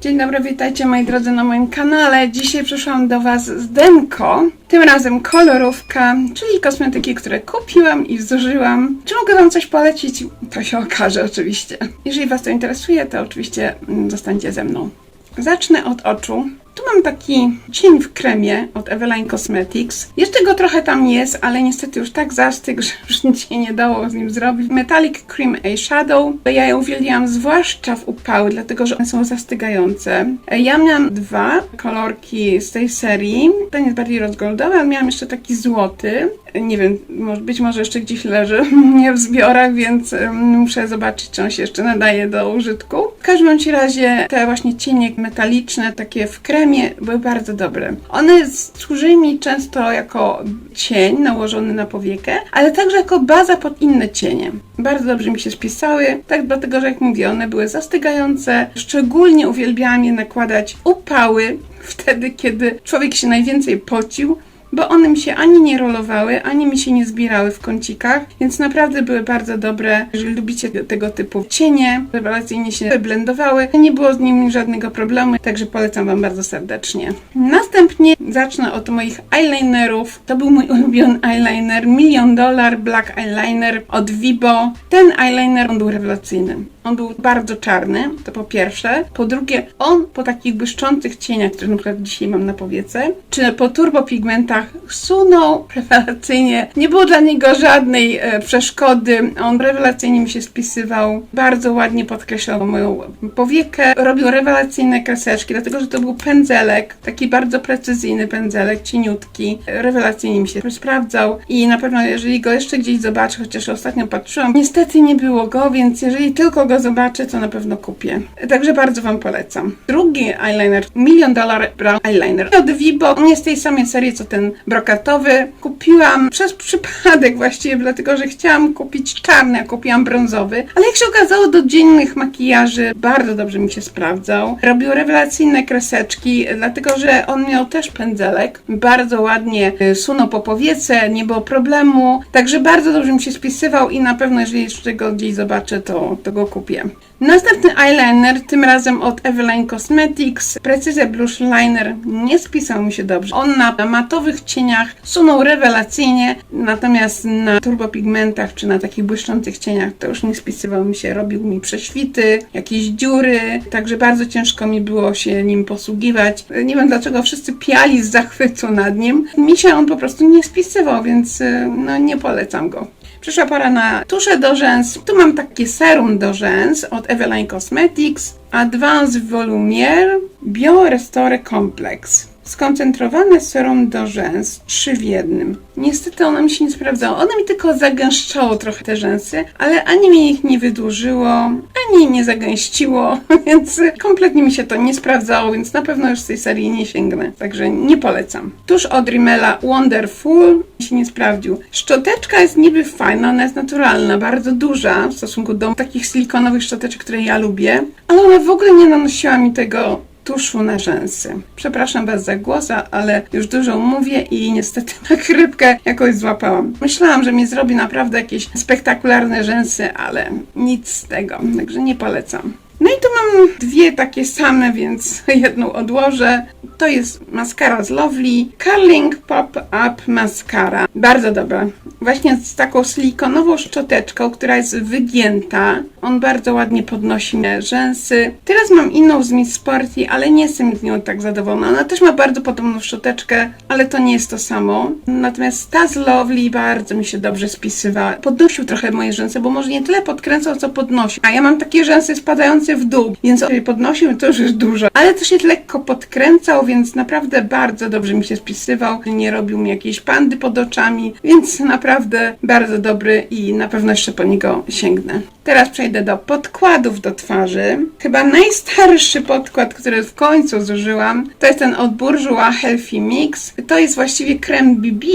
Dzień dobry, witajcie moi drodzy na moim kanale. Dzisiaj przyszłam do Was z Denko. Tym razem kolorówka, czyli kosmetyki, które kupiłam i zużyłam. Czy mogę Wam coś polecić? To się okaże oczywiście. Jeżeli Was to interesuje, to oczywiście mm, zostańcie ze mną. Zacznę od oczu. Mam taki cień w kremie od Eveline Cosmetics. Jeszcze go trochę tam jest, ale niestety już tak zastygł, że już nic się nie dało z nim zrobić. Metallic Cream Eyeshadow. Ja je uwielbiam zwłaszcza w upały, dlatego że one są zastygające. Ja miałam dwa kolorki z tej serii. Ten jest bardziej rozgoldowy, ale miałam jeszcze taki złoty. Nie wiem, być może jeszcze gdzieś leży nie w zbiorach, więc muszę zobaczyć, czy on się jeszcze nadaje do użytku. Każdym razie te właśnie cienie metaliczne, takie w kremie, były bardzo dobre. One służyły mi często jako cień nałożony na powiekę, ale także jako baza pod inne cienie. Bardzo dobrze mi się spisały, tak dlatego, że jak mówię, one były zastygające. Szczególnie uwielbiałam je nakładać upały, wtedy, kiedy człowiek się najwięcej pocił, bo one mi się ani nie rolowały, ani mi się nie zbierały w kącikach, więc naprawdę były bardzo dobre. Jeżeli lubicie tego typu cienie, rewelacyjnie się blendowały, nie było z nimi żadnego problemu, także polecam Wam bardzo serdecznie. Następnie zacznę od moich eyelinerów. To był mój ulubiony eyeliner, Million Dollar Black Eyeliner od Vibo. Ten eyeliner, on był rewelacyjny. On był bardzo czarny, to po pierwsze. Po drugie, on po takich błyszczących cieniach, które na przykład dzisiaj mam na powiece, czy po turbopigmentach sunął rewelacyjnie. Nie było dla niego żadnej e, przeszkody. On rewelacyjnie mi się spisywał. Bardzo ładnie podkreślał moją powiekę. Robił rewelacyjne kreseczki, dlatego że to był pędzelek, taki bardzo precyzyjny pędzelek, cieniutki. Rewelacyjnie mi się sprawdzał i na pewno jeżeli go jeszcze gdzieś zobaczę, chociaż ostatnio patrzyłam, niestety nie było go, więc jeżeli tylko go zobaczę, to na pewno kupię. Także bardzo Wam polecam. Drugi eyeliner, Million Dollar Brown Eyeliner od Vibo. On jest tej samej serii, co ten brokatowy. Kupiłam przez przypadek właściwie, dlatego że chciałam kupić czarny, a kupiłam brązowy. Ale jak się okazało, do dziennych makijaży bardzo dobrze mi się sprawdzał. Robił rewelacyjne kreseczki, dlatego że on miał też pędzelek. Bardzo ładnie y, sunął po powiece, nie było problemu. Także bardzo dobrze mi się spisywał i na pewno, jeżeli jeszcze go gdzieś zobaczę, to, to go kupię. Następny eyeliner, tym razem od Eveline Cosmetics. Precision Blush Liner nie spisał mi się dobrze. On na matowych cieniach sunął rewelacyjnie, natomiast na turbopigmentach czy na takich błyszczących cieniach to już nie spisywał mi się, robił mi prześwity, jakieś dziury, także bardzo ciężko mi było się nim posługiwać. Nie wiem dlaczego wszyscy piali z zachwytu nad nim. Mi się on po prostu nie spisywał, więc y, no nie polecam go. Przyszła pora na tusze do rzęs. Tu mam takie serum do rzęs od Eveline Cosmetics. Advanced Volumier Bio Restore Complex. Skoncentrowane serum do rzęs, trzy w jednym. Niestety ono mi się nie sprawdzało. Ono mi tylko zagęszczało trochę te rzęsy, ale ani mi ich nie wydłużyło, ani nie zagęściło, więc kompletnie mi się to nie sprawdzało, więc na pewno już z tej serii nie sięgnę. Także nie polecam. Tuż od Rimmela Wonderful się nie sprawdził. Szczoteczka jest niby fajna, ona jest naturalna, bardzo duża w stosunku do takich silikonowych szczoteczek, które ja lubię, ale ona w ogóle nie nanosiła mi tego tuszu na rzęsy. Przepraszam Was za głos, ale już dużo mówię i niestety na chrypkę jakoś złapałam. Myślałam, że mi zrobi naprawdę jakieś spektakularne rzęsy, ale nic z tego, także nie polecam. No i tu mam dwie takie same, więc jedną odłożę. To jest maskara z Lovely, Curling Pop-Up Mascara. Bardzo dobra. Właśnie z taką silikonową szczoteczką, która jest wygięta. On bardzo ładnie podnosi rzęsy. Teraz mam inną z Miss Sporty, ale nie jestem z nią tak zadowolona. Ona też ma bardzo podobną szczoteczkę, ale to nie jest to samo. Natomiast ta z Lovely bardzo mi się dobrze spisywała. Podnosił trochę moje rzęsy, bo może nie tyle podkręcał, co podnosił. A ja mam takie rzęsy spadające w dół, więc on podnosił to już jest dużo. Ale też je lekko podkręcał, więc naprawdę bardzo dobrze mi się spisywał. Nie robił mi jakiejś pandy pod oczami, więc naprawdę bardzo dobry i na pewno jeszcze po niego sięgnę. Teraz przejdę do podkładów do twarzy. Chyba najstarszy podkład, który w końcu zużyłam, to jest ten od Bourjois Healthy Mix. To jest właściwie krem BB.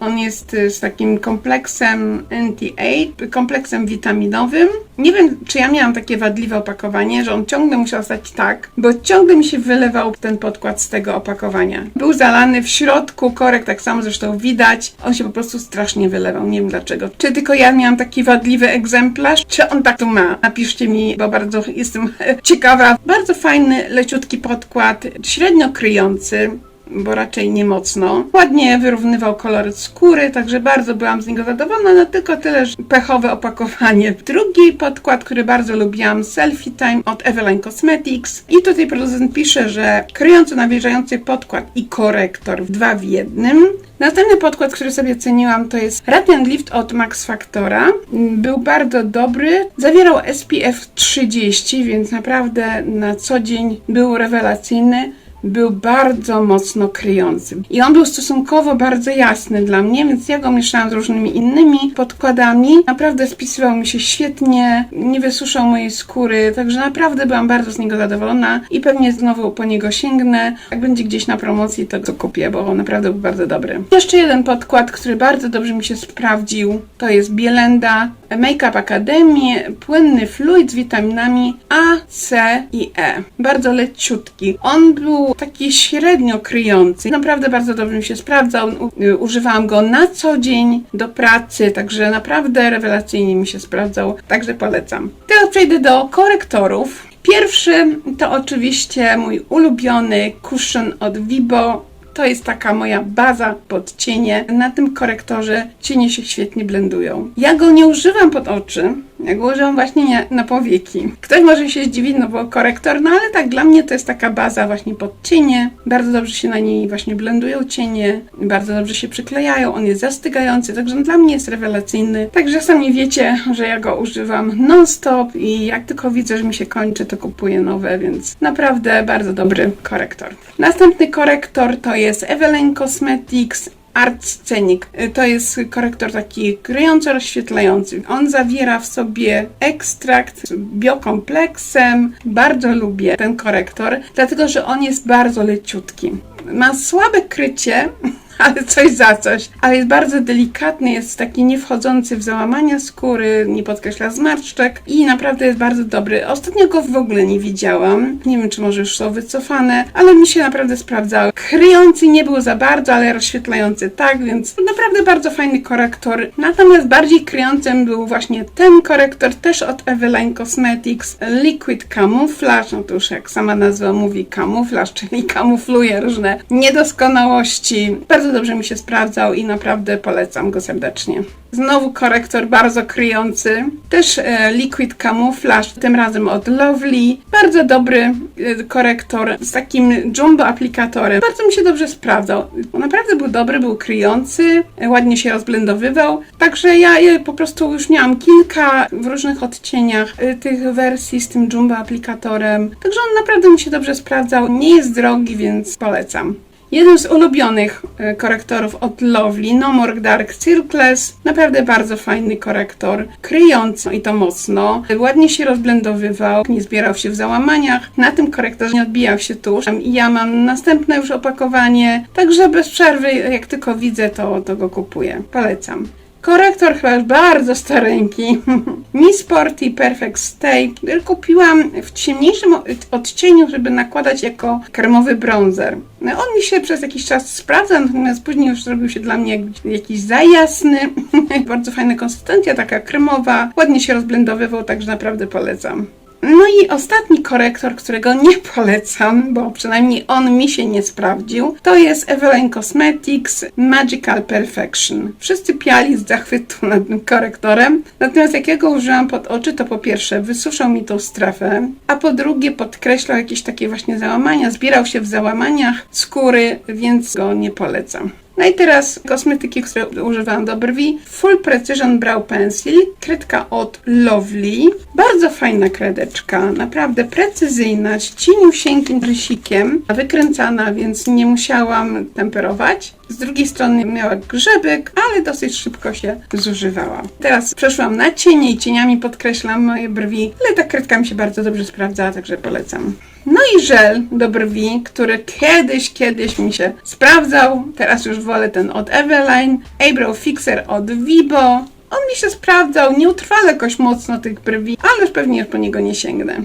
On jest y, z takim kompleksem anti-age, kompleksem witaminowym. Nie wiem, czy ja miałam takie wadliwe opakowanie, że on ciągle musiał stać tak, bo ciągle mi się wylewał ten podkład z tego opakowania. Był zalany w środku, korek tak samo zresztą widać. On się po prostu strasznie wylewał, nie wiem dlaczego. Czy tylko ja miałam taki wadliwy egzemplarz, czy on kontaktu ma. Napiszcie mi, bo bardzo jestem ciekawa. Bardzo fajny, leciutki podkład, średnio kryjący bo raczej nie mocno. Ładnie wyrównywał kolor skóry, także bardzo byłam z niego zadowolona, no tylko tyle, że pechowe opakowanie. Drugi podkład, który bardzo lubiłam, Selfie Time od Eveline Cosmetics. I tutaj producent pisze, że kryjący, nawilżający podkład i korektor dwa w jednym. Następny podkład, który sobie ceniłam, to jest Radiant Lift od Max Factora. Był bardzo dobry. Zawierał SPF 30, więc naprawdę na co dzień był rewelacyjny był bardzo mocno kryjący. I on był stosunkowo bardzo jasny dla mnie, więc ja go mieszałam z różnymi innymi podkładami. Naprawdę spisywał mi się świetnie, nie wysuszał mojej skóry, także naprawdę byłam bardzo z niego zadowolona i pewnie znowu po niego sięgnę. Jak będzie gdzieś na promocji, to go kupię, bo naprawdę był bardzo dobry. Jeszcze jeden podkład, który bardzo dobrze mi się sprawdził, to jest Bielenda Makeup Academy, płynny fluid z witaminami A, C i E. Bardzo leciutki. On był taki średnio kryjący. Naprawdę bardzo dobrze mi się sprawdzał. U- używałam go na co dzień do pracy, także naprawdę rewelacyjnie mi się sprawdzał. Także polecam. Teraz przejdę do korektorów. Pierwszy to oczywiście mój ulubiony cushion od Vibo. To jest taka moja baza pod cienie. Na tym korektorze cienie się świetnie blendują. Ja go nie używam pod oczy, ja go używam właśnie nie- na powieki. Ktoś może się zdziwić, no bo korektor, no ale tak dla mnie to jest taka baza właśnie pod cienie. Bardzo dobrze się na niej właśnie blendują cienie, bardzo dobrze się przyklejają, on jest zastygający, także dla mnie jest rewelacyjny. Także sami wiecie, że ja go używam non-stop i jak tylko widzę, że mi się kończy, to kupuję nowe, więc naprawdę bardzo dobry korektor. Następny korektor to jest Eveline Cosmetics Art Scenic. Y, To jest korektor taki kryjąco rozświetlający. On zawiera w sobie ekstrakt z biokompleksem. Bardzo lubię ten korektor, dlatego że on jest bardzo leciutki. Ma słabe krycie, ale coś za coś. Ale jest bardzo delikatny, jest taki nie wchodzący w załamania skóry, nie podkreśla zmarszczek i naprawdę jest bardzo dobry. Ostatnio go w ogóle nie widziałam. Nie wiem, czy może już są wycofane, ale mi się naprawdę sprawdzały. Kryjący nie był za bardzo, ale rozświetlający tak, więc naprawdę bardzo fajny korektor. Natomiast bardziej kryjącym był właśnie ten korektor, też od Eveline Cosmetics Liquid Camouflage. No to już jak sama nazwa mówi, camouflage, czyli kamufluje różne niedoskonałości. Bardzo dobrze mi się sprawdzał i naprawdę polecam go serdecznie. Znowu korektor bardzo kryjący, też e, Liquid Camouflage, tym razem od Lovely. Bardzo dobry e, korektor z takim jumbo aplikatorem. Bardzo mi się dobrze sprawdzał. Naprawdę był dobry, był kryjący, e, ładnie się rozblendowywał. Także ja po prostu już miałam kilka w różnych odcieniach tych wersji z tym jumbo aplikatorem. Także on naprawdę mi się dobrze sprawdzał. Nie jest drogi, więc polecam. Jeden z ulubionych e, korektorów od Lovely, No More Dark Circles. Naprawdę bardzo fajny korektor, kryjący i to mocno. Ładnie się rozblendowywał, nie zbierał się w załamaniach. Na tym korektorze nie odbijał się tusz. Ja mam następne już opakowanie, także bez przerwy, jak tylko widzę, to, to go kupuję. Polecam. Korektor chyba już bardzo stareńki. Mi Sporty Perfect Stay, kupiłam w ciemniejszym odcieniu, żeby nakładać jako kremowy bronzer. No, On mi się przez jakiś czas sprawdza, natomiast później już zrobił się dla mnie jak- jakiś za jasny. bardzo fajna konsystencja, taka kremowa. Ładnie się rozblendowywał, także naprawdę polecam. No i ostatni korektor, którego nie polecam, bo przynajmniej on mi się nie sprawdził, to jest Eveline Cosmetics Magical Perfection. Wszyscy piali z zachwytu nad tym korektorem, natomiast jak ja go użyłam pod oczy, to po pierwsze wysuszał mi tą strefę, a po drugie podkreślał jakieś takie właśnie załamania, zbierał się w załamaniach skóry, więc go nie polecam. No i teraz kosmetyki, które używam do brwi. Full Precision Brow Pencil, kredka od Lovely. Bardzo fajna kredeczka, naprawdę precyzyjna, z cieniusieńkim rysikiem, wykręcana, więc nie musiałam temperować. Z drugiej strony miała grzebek, ale dosyć szybko się zużywała. Teraz przeszłam na cienie i cieniami podkreślam moje brwi, ale ta kredka mi się bardzo dobrze sprawdzała, także polecam. No i żel do brwi, który kiedyś, kiedyś mi się sprawdzał. Teraz już wolę ten od Eveline. Eyebrow Fixer od Vibo. On mi się sprawdzał, nie utrwala jakoś mocno tych brwi, ale już pewnie po niego nie sięgnę.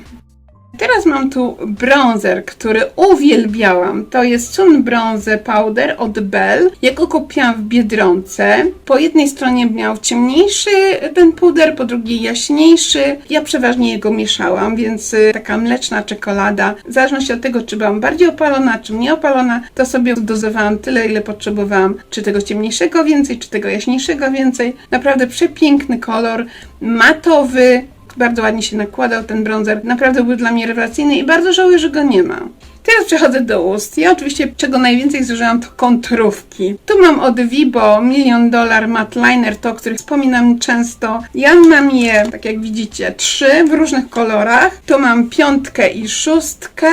Teraz mam tu bronzer, który uwielbiałam. To jest Sun Bronze Powder od Bell. Ja go kupiłam w Biedronce. Po jednej stronie miał ciemniejszy ten puder, po drugiej jaśniejszy. Ja przeważnie jego mieszałam, więc y, taka mleczna czekolada. W zależności od tego, czy byłam bardziej opalona, czy mniej opalona, to sobie dozowałam tyle, ile potrzebowałam. Czy tego ciemniejszego więcej, czy tego jaśniejszego więcej. Naprawdę przepiękny kolor, matowy, bardzo ładnie się nakładał ten bronzer. Naprawdę był dla mnie rewelacyjny i bardzo żałuję, że go nie ma. Teraz przechodzę do ust. Ja oczywiście czego najwięcej zużyłam to kontrówki. Tu mam od Vibo Million Dollar Matte Liner, to o których wspominam często. Ja mam je, tak jak widzicie, trzy w różnych kolorach. Tu mam piątkę i szóstkę.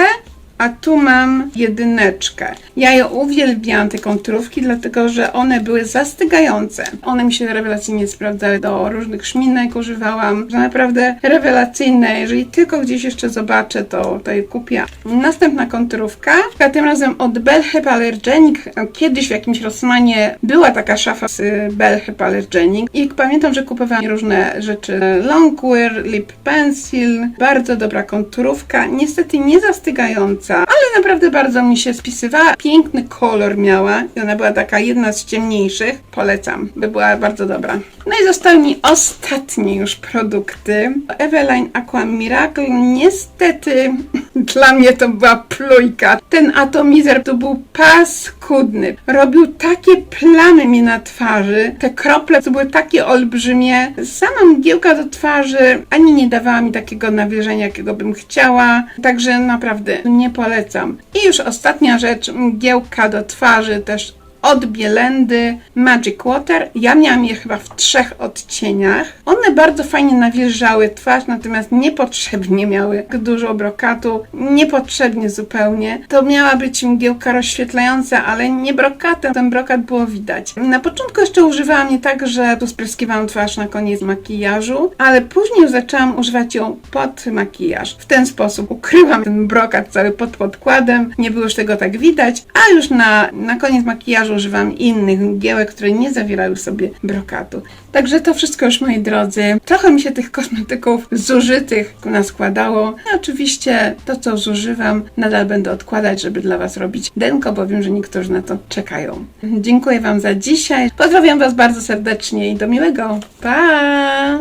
A tu mam jedyneczkę. Ja je uwielbiałam, te konturówki, dlatego że one były zastygające. One mi się rewelacyjnie sprawdzały do różnych szminek, używałam. Naprawdę rewelacyjne. Jeżeli tylko gdzieś jeszcze zobaczę, to, je kupię. Następna konturówka, a tym razem od Bell Hypoallergenic. Kiedyś w jakimś Rossmanie była taka szafa z Bell Hypoallergenic i pamiętam, że kupowałam różne rzeczy. Longwear, Lip Pencil, bardzo dobra konturówka. Niestety nie zastygająca ale naprawdę bardzo mi się spisywała. Piękny kolor miała i ona była taka jedna z ciemniejszych. Polecam, by była bardzo dobra. No i zostały mi ostatnie już produkty. Eveline Aqua Miracle. Niestety dla mnie to była plujka. Ten atomizer to był paskudny. Robił takie plamy mi na twarzy. Te krople to były takie olbrzymie. Sama mgiełka do twarzy ani nie dawała mi takiego nawilżenia, jakiego bym chciała. Także naprawdę nie polecam. I już ostatnia rzecz, mgiełka do twarzy też od Bielendy Magic Water. Ja miałam je chyba w trzech odcieniach. One bardzo fajnie nawilżały twarz, natomiast niepotrzebnie miały dużo brokatu. Niepotrzebnie zupełnie. To miała być mgiełka rozświetlająca, ale nie brokatem. Ten brokat było widać. Na początku jeszcze używałam je tak, że tu spryskiwałam twarz na koniec makijażu, ale później zaczęłam używać ją pod makijaż. W ten sposób ukryłam ten brokat cały pod podkładem. Nie było już tego tak widać, a już na, na koniec makijażu używam innych mgiełek, które nie zawierały sobie brokatu. Także to wszystko już moi drodzy. Trochę mi się tych kosmetyków zużytych naskładało. No, oczywiście to, co zużywam, nadal będę odkładać, żeby dla Was robić denko, bo wiem, że niektórzy na to czekają. Dziękuję Wam za dzisiaj. Pozdrawiam Was bardzo serdecznie i do miłego. Pa!